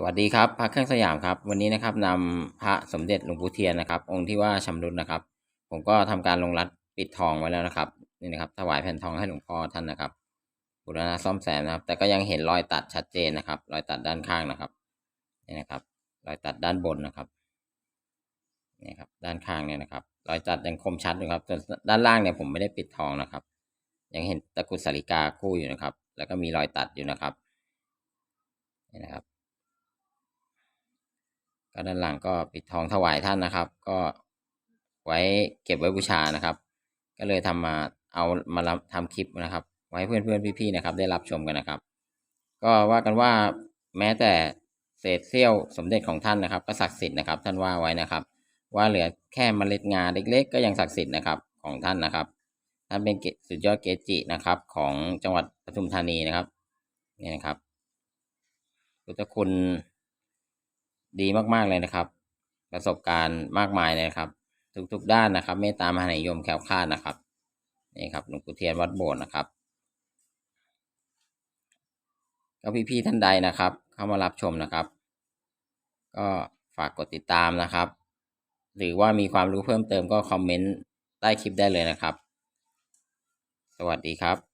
สวัสดีครับพระเครื่องสยามครับ วันนี้นะครับนำพระสมเด็จหลวงปู่เทียนนะครับ องค์ที่ว่าชำรุดนะครับ ผมก็ทำการลงรัดปิดทองไว้แล้วนะครับนี่นะครับถวายแผ่นทองให้หลวงพ่อท่านนะครับบูรณะซ่อมแซมนะครับ แต่ก็ยังเห็นรอยตัดชัดเจนนะครับ รอยตัดด้านข้างนะครับนี่นะครับ รอยตัดด้านบนนะครับนี่ครับด้านข้างเนี่ยนะครับ รอยตัดยังคมชัดอยู่ครับส่วนด้านล่างเนี่ยผมไม่ได้ปิดทองนะครับ ยังเห็นตะกุดสาริกาคู่อยู่นะครับ แล้วก็มีรอยตัดอยู่นะครับนี่นะครับ ก็ด้านหลังก็ปิดทองถวายท่านนะครับ ก็ไว้เก็บไว้บูชานะครับ ก็เลยทำมาเอามารับทำคลิปนะครับ ไว้เพื่อนเพื่อนพี่ๆนะครับ ได้รับชมกันนะครับ ก็ว่ากันว่าแม้แต่เศษเสี้ยวสมเด็จของท่านนะครับ ก็ศักดิ์สิทธิ์นะครับ ท่านว่าไว้นะครับ ว่าเหลือแค่เมล็ดงาเล็ก ๆ ก็ยังศักดิ์สิทธิ์นะครับของท่านนะครับท่านเป็นสุดยอดเกจินะครับ ของจังหวัดปทุมธานีนะครับนี่นะครับพุทธคุณ ดีมากๆเลยนะครับ ประสบการณ์มากมายเลยนะครับ ทุกๆด้านนะครับเมตตามหานิยมแคล้วคลาดนะครับนี่ครับหลวงปู่เทียนวัดโบสถ์นะครับก็พี่ๆท่านใดนะครับ เข้ามารับชมนะครับ ก็ฝากกดติดตามนะครับ หรือว่ามีความรู้เพิ่มเติมก็คอมเมนต์ใต้คลิปได้เลยนะครับ สวัสดีครับ